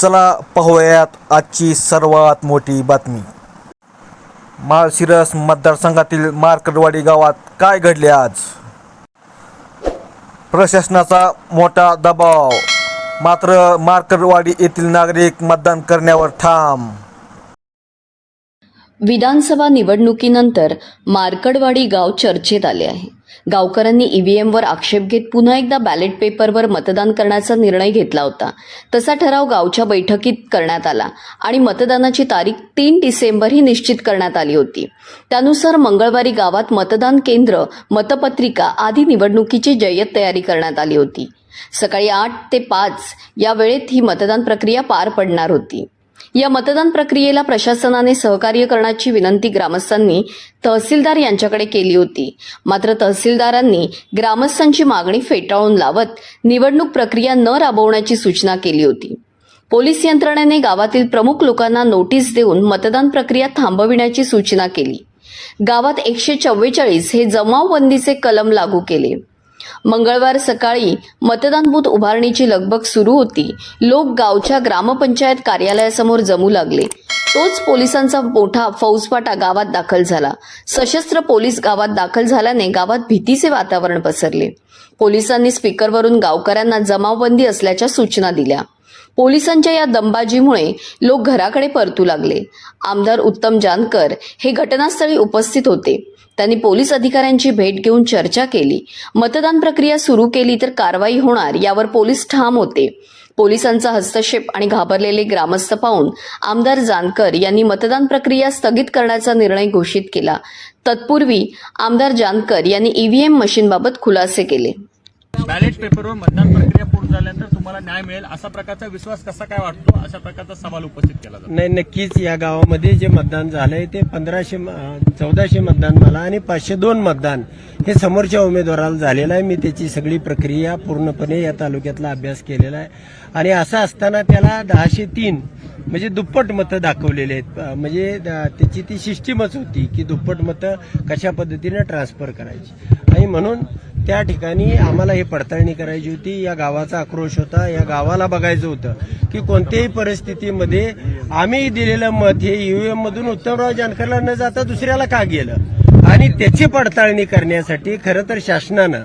चला पाहूयात आजची सर्वात मोठी बातमी. माळशिरस मतदारसंघातील मार्कडवाडी गावात काय घडले आज? प्रशासनाचा मोठा दबाव. मात्र मार्कडवाडी येथील नागरिक मतदान करण्यावर ठाम. विधानसभा निवडणुकीनंतर मार्कडवाडी गाव चर्चेत आले आहे. गावकऱ्यांनी ईव्हीएमवर आक्षेप घेत पुन्हा एकदा बॅलेट पेपरवर मतदान करण्याचा निर्णय घेतला होता. तसा ठराव गावच्या बैठकीत करण्यात आला आणि मतदानाची तारीख तीन डिसेंबर ही निश्चित करण्यात आली होती. त्यानुसार मंगळवारी गावात मतदान केंद्र मतपत्रिका आदी निवडणुकीची जय्यत तयारी करण्यात आली होती. सकाळी आठ ते पाच या वेळेत ही मतदान प्रक्रिया पार पडणार होती. या मतदान प्रक्रियेला प्रशासनाने सहकार्य करण्याची विनंती ग्रामस्थांनी तहसीलदार यांच्याकडे केली होती. मात्र तहसीलदारांनी ग्रामस्थांची मागणी फेटाळून लावत निवडणूक प्रक्रिया न राबवण्याची सूचना केली होती. पोलीस यंत्रणेने गावातील प्रमुख लोकांना नोटीस देऊन मतदान प्रक्रिया थांबविण्याची सूचना केली. गावात एकशे चव्वेचाळीस हे जमावबंदीचे कलम लागू केले. मंगळवार सकाळी मतदान बूथ उभारणीची लगबग सुरू होती. लोक गावच्या ग्रामपंचायत कार्यालयासमोर जमू लागले. तोच पोलिसांचा मोठा फौजफाटा गावात दाखल झाला. सशस्त्र पोलीस गावात दाखल झाल्याने गावात भीतीचे वातावरण पसरले. पोलिसांनी स्पीकरवरून गावकऱ्यांना जमावबंदी असल्याच्या सूचना दिल्या. पोलिसांच्या या दंबाजीमुळे लोक घराकडे परतू लागले. आमदार उत्तम जानकर हे घटनास्थळी उपस्थित होते. त्यांनी पोलीस अधिकाऱ्यांची भेट घेऊन चर्चा केली. मतदान प्रक्रिया सुरू केली तर कारवाई होणार यावर पोलीस ठाम होते. पोलिसांचा हस्तक्षेप आणि घाबरलेले ग्रामस्थ पाहून आमदार जानकर यांनी मतदान प्रक्रिया स्थगित करण्याचा निर्णय घोषित केला. तत्पूर्वी आमदार जानकर यांनी ईव्हीएम मशीनबाबत खुलासे केले. बॅलेट पेपरवर मतदान प्रक्रिया पूर्ण झाल्यानंतर तुम्हाला न्याय मिळेल असा प्रकारचा विश्वास कसा काय वाटतो? अशा प्रकारचा सवाल उपस्थित केला जातो. नाही नक्कीच या गावामध्ये जे मतदान झालंय ते पंधराशे चौदाशे मतदान मला आणि पाचशे दोन मतदान हे समोरच्या उमेदवाराला झालेलं आहे. मी त्याची सगळी प्रक्रिया पूर्णपणे या तालुक्यातला अभ्यास केलेला आहे. आणि असं असताना त्याला दहाशे तीन म्हणजे दुप्पट मतं दाखवलेले आहेत. म्हणजे द- त्याची ती सिस्टीमच होती की दुप्पट मतं कशा पद्धतीने ट्रान्सफर करायची. आणि म्हणून त्या ठिकाणी आम्हाला ही पडताळणी करायची होती. या गावाचा आक्रोश होता. या गावाला बघायचं होतं की कोणत्याही परिस्थितीमध्ये आम्ही दिलेलं मत हे ईव्हीएम मधून उत्तमराव जानकरला न जाता दुसऱ्याला का गेलं? आणि त्याची पडताळणी करण्यासाठी खरं तर शासनानं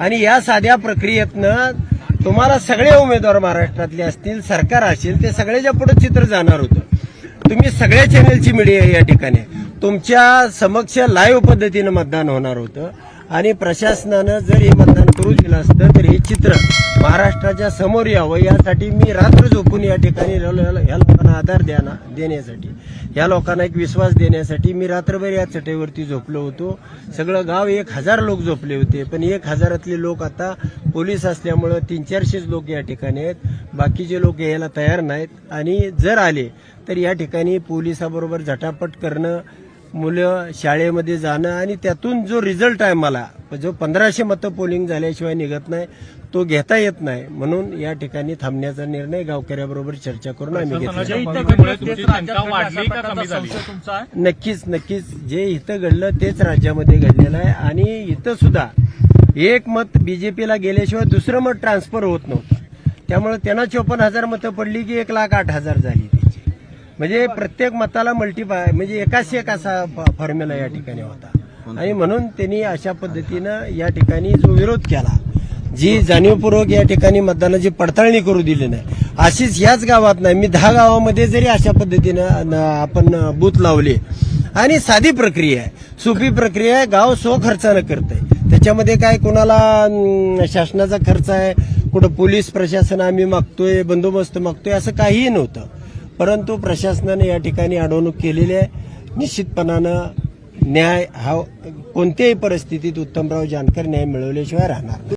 आणि या साध्या प्रक्रियेतनं तुम्हाला सगळे उमेदवार महाराष्ट्रातले असतील सरकार असेल ते सगळ्याच्या पुढे चित्र जाणार होतं. तुम्ही सगळ्या चॅनलची मीडिया या ठिकाणी. तुमच्या समक्ष लाईव्ह पद्धतीनं मतदान होणार होतं. आणि प्रशासनानं जर हे मतदान करू दिलं असतं तर हे चित्र महाराष्ट्राच्या समोर यावं. यासाठी मी रात्र झोपून या ठिकाणी ह्या लोकांना आधार द्याना देण्यासाठी. या लोकांना एक विश्वास देण्यासाठी मी रात्रभर या चटेवरती झोपलो होतो. सगळं गाव एक हजार लोक झोपले होते. पण एक हजारातले लोक आता पोलीस असल्यामुळं तीन चारशेच लोक या ठिकाणी आहेत. बाकीचे लोक यायला तयार नाहीत. आणि जर आले तर या ठिकाणी पोलिसाबरोबर झटापट करणं मुलं शाळेमध्ये जाणं आणि त्यातून जो रिझल्ट आहे मला जो पंधराशे मतं पोलिंग झाल्याशिवाय निघत नाही तो घेता येत नाही. म्हणून या ठिकाणी थांबण्याचा निर्णय गावकऱ्याबरोबर चर्चा करून आम्ही घेतला जे इथं घडलं तुमची शंका वाढली का कमी झाली? तुमचा आहे? नक्कीच नक्कीच. जे इथं घडलं तेच राज्यामध्ये घडलेलं आहे. आणि इथं सुद्धा एक मत बीजेपीला गेल्याशिवाय दुसरं मत ट्रान्सफर होत नव्हतं. त्यामुळे त्यांना चोपन्न हजार मतं पडली की एक लाख आठ हजार झाली म्हणजे प्रत्येक मताला मल्टीपाय म्हणजे एकाच एक असा फ- फॉर्म्युला या ठिकाणी होता. आणि म्हणून त्यांनी अशा पद्धतीनं या ठिकाणी जो विरोध केला जी जाणीवपूर्वक या ठिकाणी मतदानाची पडताळणी करू दिली नाही अशीच याच गावात नाही मी दहा गावामध्ये जरी अशा पद्धतीनं आपण बूथ लावले आणि साधी प्रक्रिया आहे. सोपी प्रक्रिया आहे गाव सो खर्चानं करतंय. त्याच्यामध्ये काय कोणाला शासनाचा खर्च आहे कुठं पोलीस प्रशासन आम्ही मागतोय बंदोबस्त मागतोय असं काहीही नव्हतं. परंतु प्रशासनाने या ठिकाणी अडवणूक केलेली आहे. निश्चितपणानं न्याय हा कोणत्याही परिस्थितीत उत्तमराव जानकर न्याय मिळवल्याशिवाय राहणार